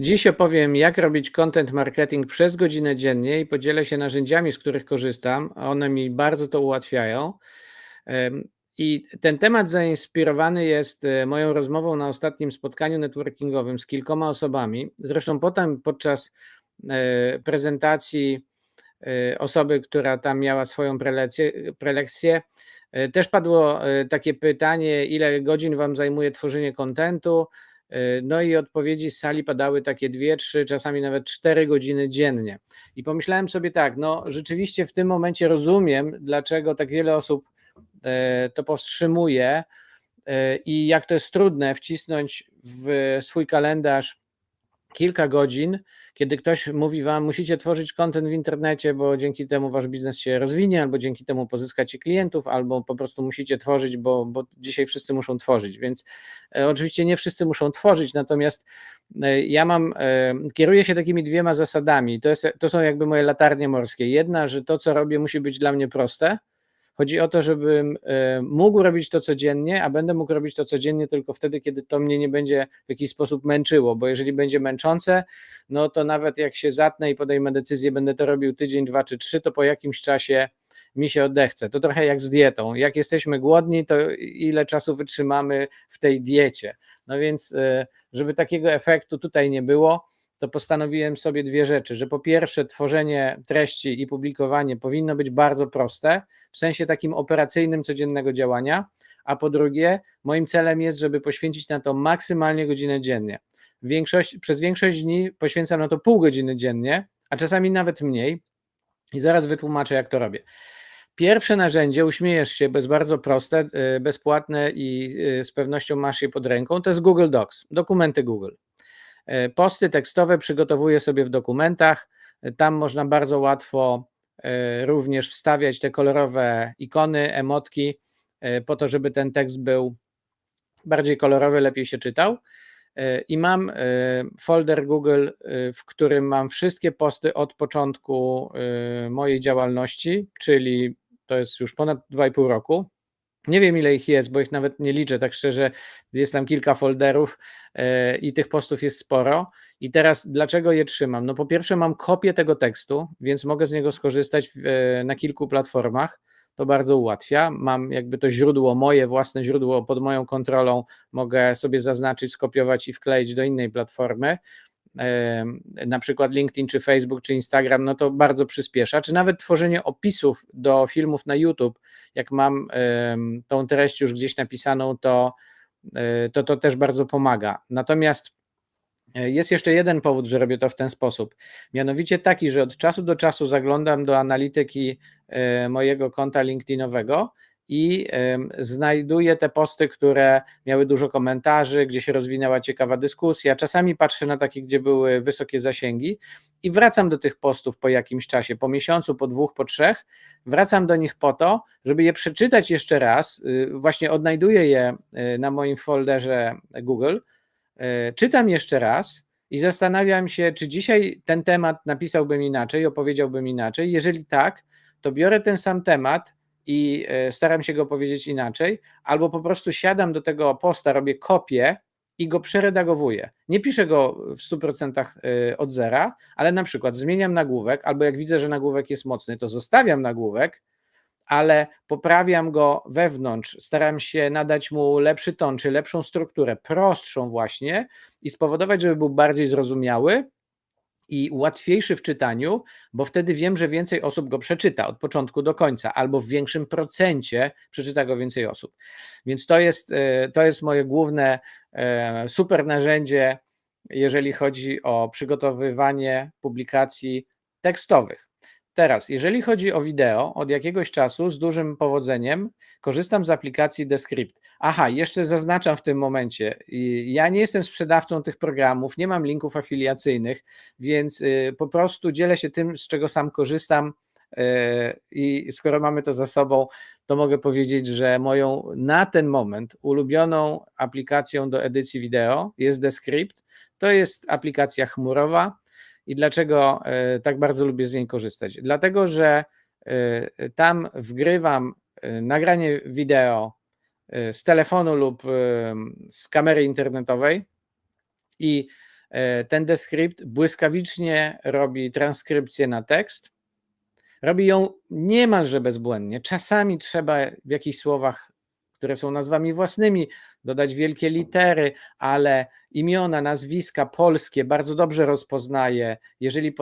Dziś opowiem, jak robić content marketing przez godzinę dziennie i podzielę się narzędziami, z których korzystam. One mi bardzo to ułatwiają. I ten temat zainspirowany jest e, moją rozmową na ostatnim spotkaniu networkingowym z kilkoma osobami. Zresztą potem podczas e, prezentacji e, osoby, która tam miała swoją prelekcję, prelekcję też padło takie pytanie, ile godzin Wam zajmuje tworzenie kontentu. No i odpowiedzi z sali padały takie dwie, trzy, czasami nawet cztery godziny dziennie. I pomyślałem sobie tak, no rzeczywiście w tym momencie rozumiem, dlaczego tak wiele osób E, to powstrzymuje e, i jak to jest trudne wcisnąć w swój kalendarz kilka godzin, kiedy ktoś mówi wam, musicie tworzyć kontent w internecie, bo dzięki temu wasz biznes się rozwinie, albo dzięki temu pozyskacie klientów, albo po prostu musicie tworzyć, bo, bo dzisiaj wszyscy muszą tworzyć. Więc e, oczywiście nie wszyscy muszą tworzyć, natomiast e, ja mam, e, kieruję się takimi dwiema zasadami. To, jest, to są jakby moje latarnie morskie. Jedna, że to, co robię, musi być dla mnie proste Chodzi o to, żebym e, mógł robić to codziennie, a będę mógł robić to codziennie tylko wtedy, kiedy to mnie nie będzie w jakiś sposób męczyło, bo jeżeli będzie męczące, no to nawet jak się zatnę i podejmę decyzję, będę to robił tydzień, dwa czy trzy, to po jakimś czasie mi się odechce. To trochę jak z dietą. Jak jesteśmy głodni, to ile czasu wytrzymamy w tej diecie. No więc, e, żeby takiego efektu tutaj nie było, to postanowiłem sobie dwie rzeczy, że po pierwsze tworzenie treści i publikowanie powinno być bardzo proste, w sensie takim operacyjnym codziennego działania, a po drugie moim celem jest, żeby poświęcić na to maksymalnie godzinę dziennie. Większość, przez większość dni poświęcam na to pół godziny dziennie, a czasami nawet mniej i zaraz wytłumaczę jak to robię. Pierwsze narzędzie, uśmiejesz się, jest bardzo proste, y, bezpłatne i y, z pewnością masz je pod ręką, to jest Google Docs, dokumenty Google. E, posty tekstowe przygotowuję sobie w dokumentach. E, tam można bardzo łatwo e, również wstawiać te kolorowe ikony, emotki, po to, żeby ten tekst był bardziej kolorowy, lepiej się czytał. I mam folder Google, w którym mam wszystkie posty od początku mojej działalności, czyli to jest już ponad 2,5 roku. Nie wiem, ile ich jest, bo ich nawet nie liczę, tak szczerze. Jest tam kilka folderów e, i tych postów jest sporo. I teraz dlaczego je trzymam? No po pierwsze, mam kopię tego tekstu, więc mogę z niego skorzystać e, na kilku platformach. To bardzo ułatwia. Mam jakby to źródło, moje własne źródło pod moją kontrolą, mogę sobie zaznaczyć, skopiować i wkleić do innej platformy na przykład LinkedIn, czy Facebook, czy Instagram, no to bardzo przyspiesza, czy nawet tworzenie opisów do filmów na YouTube, jak mam tą treść już gdzieś napisaną, to e, to, to też bardzo pomaga. Natomiast e, jest jeszcze jeden powód, że robię to w ten sposób. Mianowicie taki, że od czasu do czasu zaglądam do analityki e, mojego konta LinkedInowego i znajduję te posty, które miały dużo komentarzy, gdzie się rozwinęła ciekawa dyskusja. Czasami patrzę na takie, gdzie były wysokie zasięgi i wracam do tych postów po jakimś czasie, po miesiącu, po dwóch, po trzech. Wracam do nich po to, żeby je przeczytać jeszcze raz. Y, właśnie odnajduję je y, na moim folderze Google. Y, czytam jeszcze raz i zastanawiam się, czy dzisiaj ten temat napisałbym inaczej, opowiedziałbym inaczej. Jeżeli tak, to biorę ten sam temat i e, staram się go powiedzieć inaczej, albo po prostu siadam do tego posta, robię kopię i go przeredagowuję. Nie piszę go w 100% e, od zera, ale na przykład zmieniam nagłówek, albo jak widzę, że nagłówek jest mocny, to zostawiam nagłówek, ale poprawiam go wewnątrz, staram się nadać mu lepszy ton, czy lepszą strukturę, prostszą właśnie i spowodować, żeby był bardziej zrozumiały, i łatwiejszy w czytaniu, bo wtedy wiem, że więcej osób go przeczyta od początku do końca, albo w większym procencie przeczyta go więcej osób. Więc to jest, e, to jest moje główne e, super narzędzie, jeżeli chodzi o przygotowywanie publikacji tekstowych. Teraz, jeżeli chodzi o wideo, od jakiegoś czasu z dużym powodzeniem korzystam z aplikacji Descript. Aha, jeszcze zaznaczam w tym momencie, ja nie jestem sprzedawcą tych programów, nie mam linków afiliacyjnych, więc y, po prostu dzielę się tym, z czego sam korzystam. Y, I skoro mamy to za sobą, to mogę powiedzieć, że moją na ten moment ulubioną aplikacją do edycji wideo jest Descript. To jest aplikacja chmurowa i dlaczego e, tak bardzo lubię z niej korzystać? Dlatego, że e, tam wgrywam e, nagranie wideo z telefonu lub z kamery internetowej i ten deskrypt błyskawicznie robi transkrypcję na tekst. Robi ją niemalże bezbłędnie. Czasami trzeba w jakichś słowach, które są nazwami własnymi, dodać wielkie litery, ale imiona, nazwiska polskie bardzo dobrze rozpoznaje. Jeżeli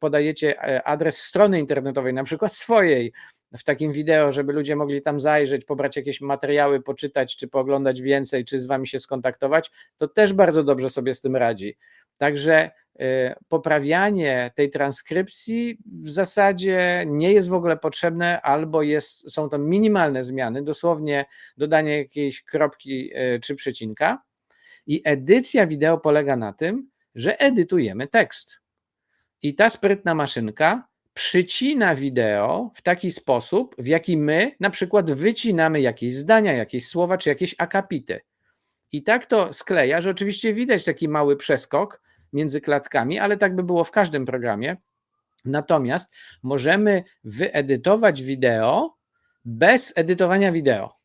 podajecie e, adres strony internetowej, na przykład swojej, w takim wideo, żeby ludzie mogli tam zajrzeć, pobrać jakieś materiały, poczytać, czy pooglądać więcej, czy z wami się skontaktować, to też bardzo dobrze sobie z tym radzi. Także y, poprawianie tej transkrypcji w zasadzie nie jest w ogóle potrzebne, albo jest, są to minimalne zmiany, dosłownie dodanie jakiejś kropki y, czy przecinka. I edycja wideo polega na tym, że edytujemy tekst. I ta sprytna maszynka przycina wideo w taki sposób, w jaki my na przykład wycinamy jakieś zdania, jakieś słowa czy jakieś akapity. I tak to skleja, że oczywiście widać taki mały przeskok między klatkami, ale tak by było w każdym programie. Natomiast możemy wyedytować wideo bez edytowania wideo.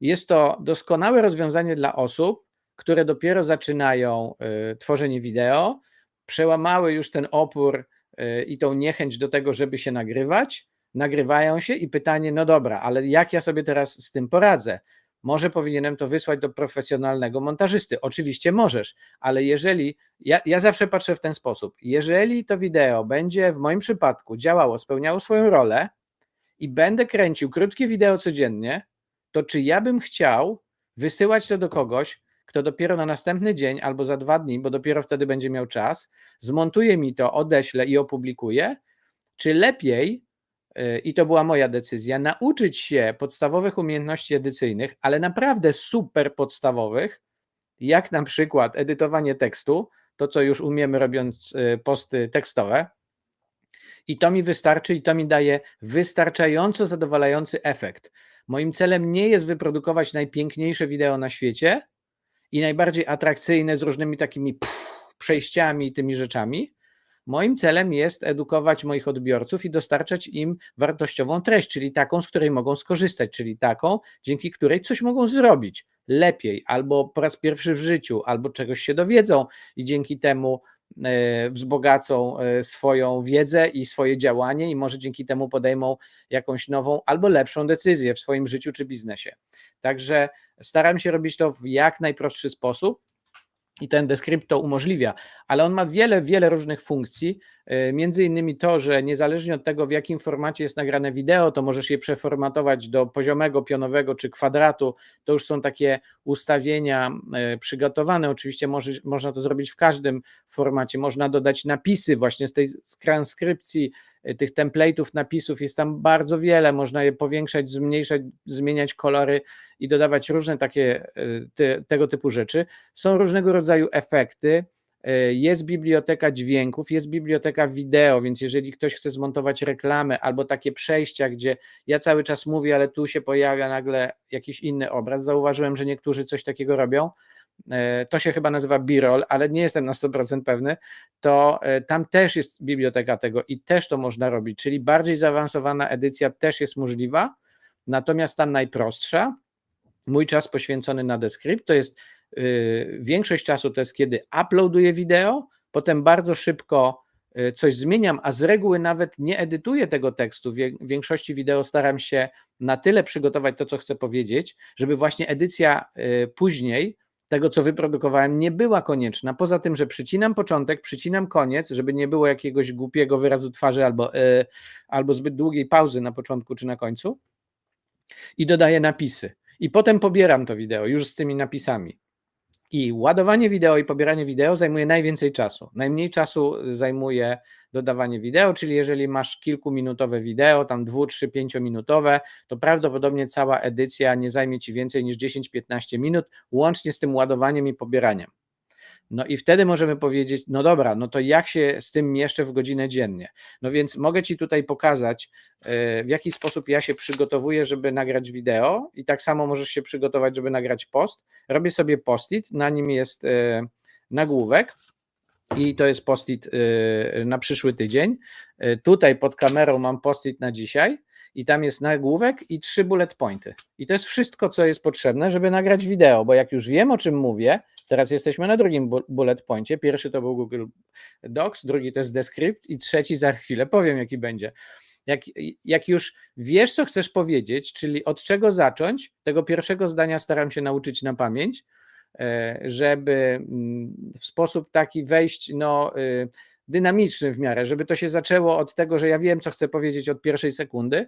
Jest to doskonałe rozwiązanie dla osób, które dopiero zaczynają y, tworzenie wideo, przełamały już ten opór y, i tą niechęć do tego, żeby się nagrywać, nagrywają się i pytanie, no dobra, ale jak ja sobie teraz z tym poradzę? Może powinienem to wysłać do profesjonalnego montażysty. Oczywiście możesz, ale jeżeli, ja, ja zawsze patrzę w ten sposób, jeżeli to wideo będzie w moim przypadku działało, spełniało swoją rolę i będę kręcił krótkie wideo codziennie, to czy ja bym chciał wysyłać to do kogoś, kto dopiero na następny dzień albo za dwa dni, bo dopiero wtedy będzie miał czas, zmontuje mi to, odeślę i opublikuje, czy lepiej i to była moja decyzja, nauczyć się podstawowych umiejętności edycyjnych, ale naprawdę super podstawowych, jak na przykład edytowanie tekstu, to co już umiemy robiąc y, posty tekstowe. I to mi wystarczy i to mi daje wystarczająco zadowalający efekt. Moim celem nie jest wyprodukować najpiękniejsze wideo na świecie i najbardziej atrakcyjne z różnymi takimi pff, przejściami i tymi rzeczami, Moim celem jest edukować moich odbiorców i dostarczać im wartościową treść, czyli taką, z której mogą skorzystać, czyli taką, dzięki której coś mogą zrobić lepiej, albo po raz pierwszy w życiu, albo czegoś się dowiedzą i dzięki temu e, wzbogacą e, swoją wiedzę i swoje działanie, i może dzięki temu podejmą jakąś nową albo lepszą decyzję w swoim życiu czy biznesie. Także staram się robić to w jak najprostszy sposób i ten Descript to umożliwia, ale on ma wiele, wiele różnych funkcji, e, między innymi to, że niezależnie od tego, w jakim formacie jest nagrane wideo, to możesz je przeformatować do poziomego, pionowego czy kwadratu, to już są takie ustawienia e, przygotowane, oczywiście może, można to zrobić w każdym formacie, można dodać napisy właśnie z tej transkrypcji, tych template'ów napisów jest tam bardzo wiele, można je powiększać, zmniejszać, zmieniać kolory i dodawać różne takie te, tego typu rzeczy. Są różnego rodzaju efekty, E, jest biblioteka dźwięków, jest biblioteka wideo, więc jeżeli ktoś chce zmontować reklamę albo takie przejścia, gdzie ja cały czas mówię, ale tu się pojawia nagle jakiś inny obraz, zauważyłem, że niektórzy coś takiego robią, to się chyba nazywa B-roll, ale nie jestem na 100% pewny, to e, tam też jest biblioteka tego i też to można robić, czyli bardziej zaawansowana edycja też jest możliwa, natomiast tam najprostsza, mój czas poświęcony na Descript to jest Y, większość czasu to jest kiedy uploaduję wideo, potem bardzo szybko y, coś zmieniam, a z reguły nawet nie edytuję tego tekstu. W większości wideo staram się na tyle przygotować to, co chcę powiedzieć, żeby właśnie edycja y, później tego, co wyprodukowałem, nie była konieczna. Poza tym, że przycinam początek, przycinam koniec, żeby nie było jakiegoś głupiego wyrazu twarzy albo, albo zbyt długiej pauzy na początku czy na końcu i dodaję napisy. I potem pobieram to wideo już z tymi napisami. I ładowanie wideo i pobieranie wideo zajmuje najwięcej czasu. Najmniej czasu zajmuje dodawanie wideo, czyli jeżeli masz kilkuminutowe wideo, tam dwu, trzy, pięciominutowe, to prawdopodobnie cała edycja nie zajmie ci więcej niż 10-15 minut, łącznie z tym ładowaniem i pobieraniem. No i wtedy możemy powiedzieć, no dobra, no to jak się z tym mieszczę w godzinę dziennie? No więc mogę Ci tutaj pokazać, e, w jaki sposób ja się przygotowuję, żeby nagrać wideo i tak samo możesz się przygotować, żeby nagrać post. Robię sobie post-it, na nim jest e, nagłówek, i to jest post-it e, na przyszły tydzień. Tutaj pod kamerą mam post-it na dzisiaj i tam jest nagłówek i trzy bullet pointy. I to jest wszystko, co jest potrzebne, żeby nagrać wideo, bo jak już wiem, o czym mówię, Teraz jesteśmy na drugim bu- bullet poincie. Pierwszy to był Google Docs, drugi to jest Descript i trzeci za chwilę powiem, jaki będzie. Jak, jak już wiesz, co chcesz powiedzieć, czyli od czego zacząć, tego pierwszego zdania staram się nauczyć na pamięć, żeby mm, w sposób taki wejść, no, y, dynamiczny w miarę, żeby to się zaczęło od tego, że ja wiem, co chcę powiedzieć od pierwszej sekundy.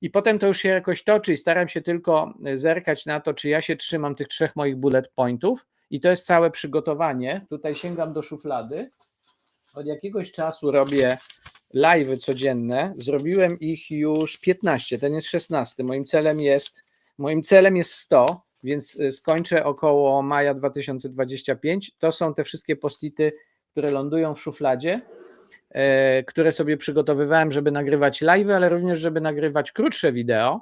I potem to już się jakoś toczy i staram się tylko y, zerkać na to, czy ja się trzymam tych trzech moich bullet pointów. I to jest całe przygotowanie. Tutaj sięgam do szuflady. Od jakiegoś czasu robię live'y codzienne. Zrobiłem ich już 15, ten jest 16. Moim celem jest, moim celem jest 100, więc y, skończę około maja 2025. To są te wszystkie postity, które lądują w szufladzie, e, które sobie przygotowywałem, żeby nagrywać live, ale również, żeby nagrywać krótsze wideo.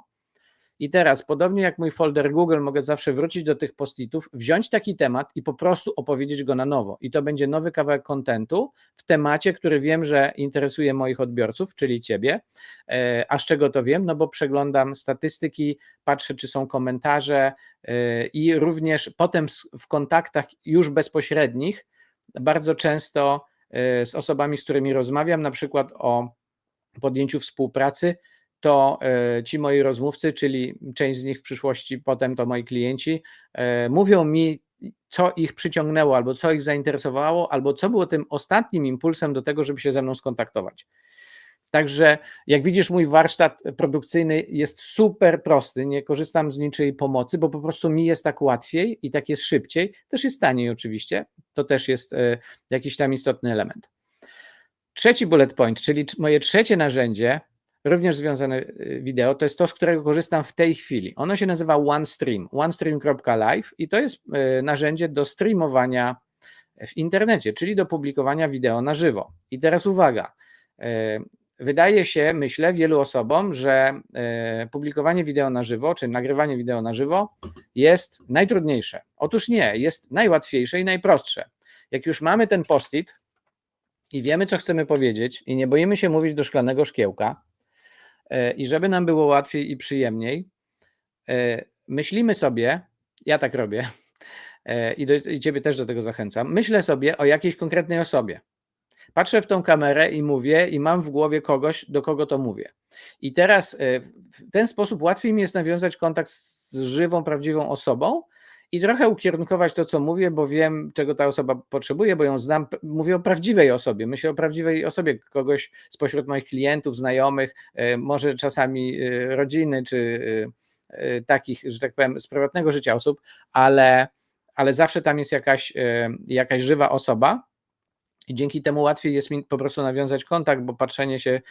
I teraz, podobnie jak mój folder Google, mogę zawsze wrócić do tych postitów, wziąć taki temat i po prostu opowiedzieć go na nowo. I to będzie nowy kawałek kontentu w temacie, który wiem, że interesuje moich odbiorców, czyli ciebie. E, A z czego to wiem? No bo przeglądam statystyki, patrzę, czy są komentarze e, i również potem w kontaktach już bezpośrednich bardzo często e, z osobami, z którymi rozmawiam, na przykład o podjęciu współpracy, to e, ci moi rozmówcy, czyli część z nich w przyszłości potem to moi klienci, e, mówią mi, co ich przyciągnęło, albo co ich zainteresowało, albo co było tym ostatnim impulsem do tego, żeby się ze mną skontaktować. Także jak widzisz, mój warsztat produkcyjny jest super prosty. Nie korzystam z niczyjej pomocy, bo po prostu mi jest tak łatwiej i tak jest szybciej. Też jest taniej, oczywiście. To też jest e, jakiś tam istotny element. Trzeci bullet point, czyli moje trzecie narzędzie, również związane y, wideo, to jest to, z którego korzystam w tej chwili. Ono się nazywa OneStream, onestream.live i to jest y, narzędzie do streamowania w internecie, czyli do publikowania wideo na żywo. I teraz uwaga, y, wydaje się, myślę, wielu osobom, że publikowanie wideo na żywo, czy nagrywanie wideo na żywo jest najtrudniejsze. Otóż nie, jest najłatwiejsze i najprostsze. Jak już mamy ten post-it, i wiemy, co chcemy powiedzieć, i nie boimy się mówić do szklanego szkiełka, i żeby nam było łatwiej i przyjemniej, e, myślimy sobie, ja tak robię, e, i, do, i Ciebie też do tego zachęcam, myślę sobie o jakiejś konkretnej osobie. Patrzę w tą kamerę i mówię, i mam w głowie kogoś, do kogo to mówię. I teraz e, w ten sposób łatwiej mi jest nawiązać kontakt z żywą, prawdziwą osobą, i trochę ukierunkować to, co mówię, bo wiem, czego ta osoba potrzebuje, bo ją znam. Mówię o prawdziwej osobie, myślę o prawdziwej osobie, kogoś spośród moich klientów, znajomych, e, może czasami e, rodziny, czy e, takich, że tak powiem, z prywatnego życia osób, ale, ale zawsze tam jest jakaś, jakaś żywa osoba. I dzięki temu łatwiej jest mi po prostu nawiązać kontakt, bo patrzenie się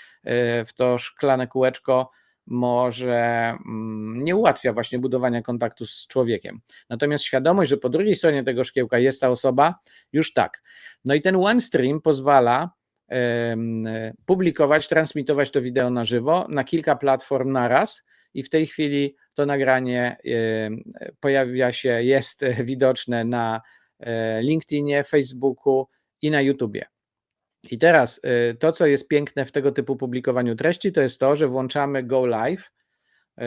w to szklane kółeczko może mm, nie ułatwia właśnie budowania kontaktu z człowiekiem. Natomiast świadomość, że po drugiej stronie tego szkiełka jest ta osoba, już tak. No i ten OneStream pozwala em, publikować, transmitować to wideo na żywo na kilka platform naraz i w tej chwili to nagranie pojawia się, jest widoczne na e, LinkedInie, Facebooku i na YouTubie. I teraz y, to, co jest piękne w tego typu publikowaniu treści, to jest to, że włączamy Go Live, y,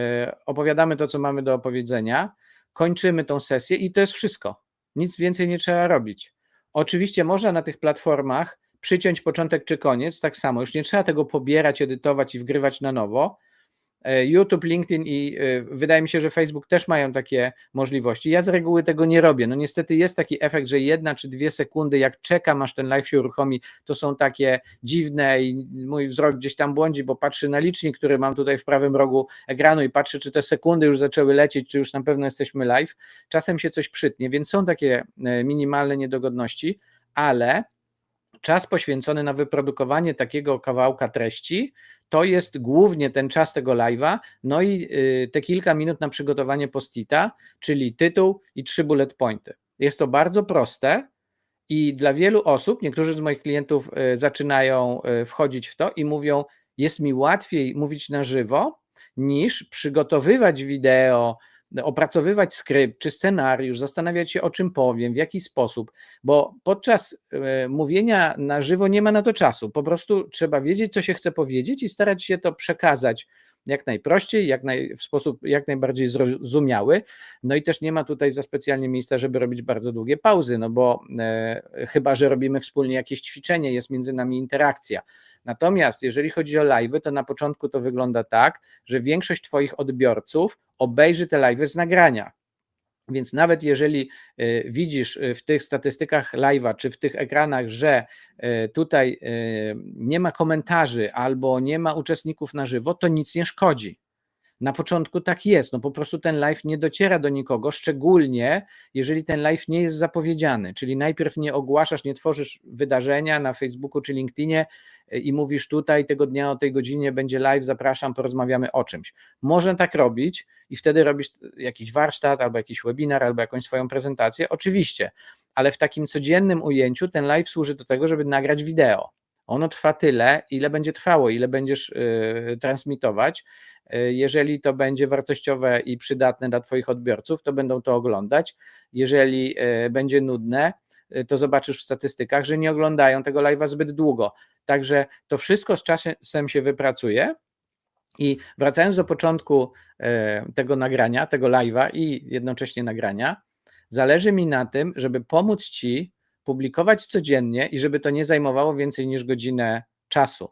opowiadamy to, co mamy do opowiedzenia, kończymy tą sesję i to jest wszystko. Nic więcej nie trzeba robić. Oczywiście można na tych platformach przyciąć początek czy koniec, tak samo, już nie trzeba tego pobierać, edytować i wgrywać na nowo. E, YouTube, LinkedIn i e, wydaje mi się, że Facebook też mają takie możliwości. Ja z reguły tego nie robię. No niestety jest taki efekt, że jedna czy dwie sekundy, jak czekam, aż ten live się uruchomi, to są takie dziwne i mój wzrok gdzieś tam błądzi, bo patrzy na licznik, który mam tutaj w prawym rogu ekranu i patrzy, czy te sekundy już zaczęły lecieć, czy już na pewno jesteśmy live. Czasem się coś przytnie, więc są takie e, minimalne niedogodności, ale czas poświęcony na wyprodukowanie takiego kawałka treści to jest głównie ten czas tego live'a, no i y, te kilka minut na przygotowanie postita, czyli tytuł i trzy bullet pointy. Jest to bardzo proste i dla wielu osób, niektórzy z moich klientów y, zaczynają y, wchodzić w to i mówią, jest mi łatwiej mówić na żywo niż przygotowywać wideo, opracowywać skrypt czy scenariusz, zastanawiać się o czym powiem, w jaki sposób, bo podczas e, mówienia na żywo nie ma na to czasu. Po prostu trzeba wiedzieć, co się chce powiedzieć i starać się to przekazać jak najprościej, jak naj, w sposób jak najbardziej zrozumiały. No i też nie ma tutaj za specjalnie miejsca, żeby robić bardzo długie pauzy, no bo e, chyba, że robimy wspólnie jakieś ćwiczenie, jest między nami interakcja. Natomiast jeżeli chodzi o live, to na początku to wygląda tak, że większość Twoich odbiorców obejrzy te live z nagrania. Więc nawet jeżeli e, widzisz e, w tych statystykach live'a, czy w tych ekranach, że e, tutaj nie ma komentarzy albo nie ma uczestników na żywo, to nic nie szkodzi. Na początku tak jest, no po prostu ten live nie dociera do nikogo, szczególnie jeżeli ten live nie jest zapowiedziany, czyli najpierw nie ogłaszasz, nie tworzysz wydarzenia na Facebooku czy LinkedInie e, i mówisz tutaj tego dnia o tej godzinie będzie live, zapraszam, porozmawiamy o czymś. Można tak robić i wtedy robisz jakiś warsztat albo jakiś webinar albo jakąś swoją prezentację, oczywiście, ale w takim codziennym ujęciu ten live służy do tego, żeby nagrać wideo. Ono trwa tyle, ile będzie trwało, ile będziesz y, transmitować. Y, jeżeli to będzie wartościowe i przydatne dla Twoich odbiorców, to będą to oglądać. Jeżeli y, będzie nudne, to zobaczysz w statystykach, że nie oglądają tego live'a zbyt długo. Także to wszystko z czasem się wypracuje. I wracając do początku tego nagrania, tego live'a i jednocześnie nagrania, zależy mi na tym, żeby pomóc Ci publikować codziennie i żeby to nie zajmowało więcej niż godzinę czasu,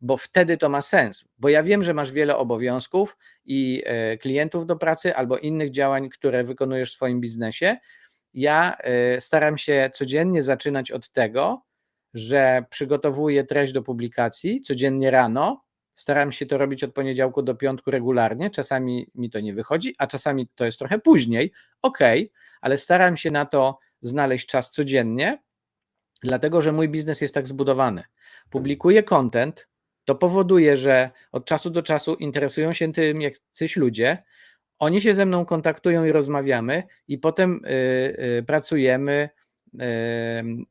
bo wtedy to ma sens. Bo ja wiem, że masz wiele obowiązków i e, klientów do pracy albo innych działań, które wykonujesz w swoim biznesie. Ja e, staram się codziennie zaczynać od tego, że przygotowuję treść do publikacji codziennie rano. Staram się to robić od poniedziałku do piątku regularnie. Czasami mi to nie wychodzi, a czasami to jest trochę później. Ok, ale staram się na to znaleźć czas codziennie, dlatego że mój biznes jest tak zbudowany. Publikuję content, to powoduje, że od czasu do czasu interesują się tym jacyś ludzie, oni się ze mną kontaktują i rozmawiamy, i potem y, y, pracujemy y,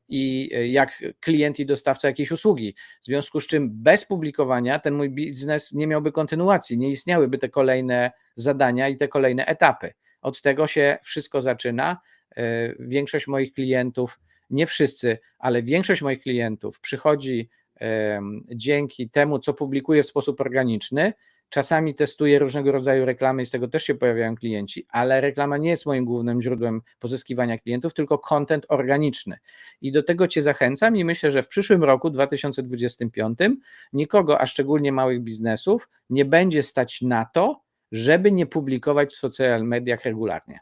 i jak klient i dostawca jakiejś usługi. W związku z czym bez publikowania ten mój biznes nie miałby kontynuacji, nie istniałyby te kolejne zadania i te kolejne etapy. Od tego się wszystko zaczyna. E, większość moich klientów, nie wszyscy, ale większość moich klientów przychodzi dzięki temu, co publikuję w sposób organiczny. Czasami testuję różnego rodzaju reklamy i z tego też się pojawiają klienci, ale reklama nie jest moim głównym źródłem pozyskiwania klientów, tylko content organiczny. I do tego Cię zachęcam i myślę, że w przyszłym roku, 2025, nikogo, a szczególnie małych biznesów, nie będzie stać na to, żeby nie publikować w social mediach regularnie.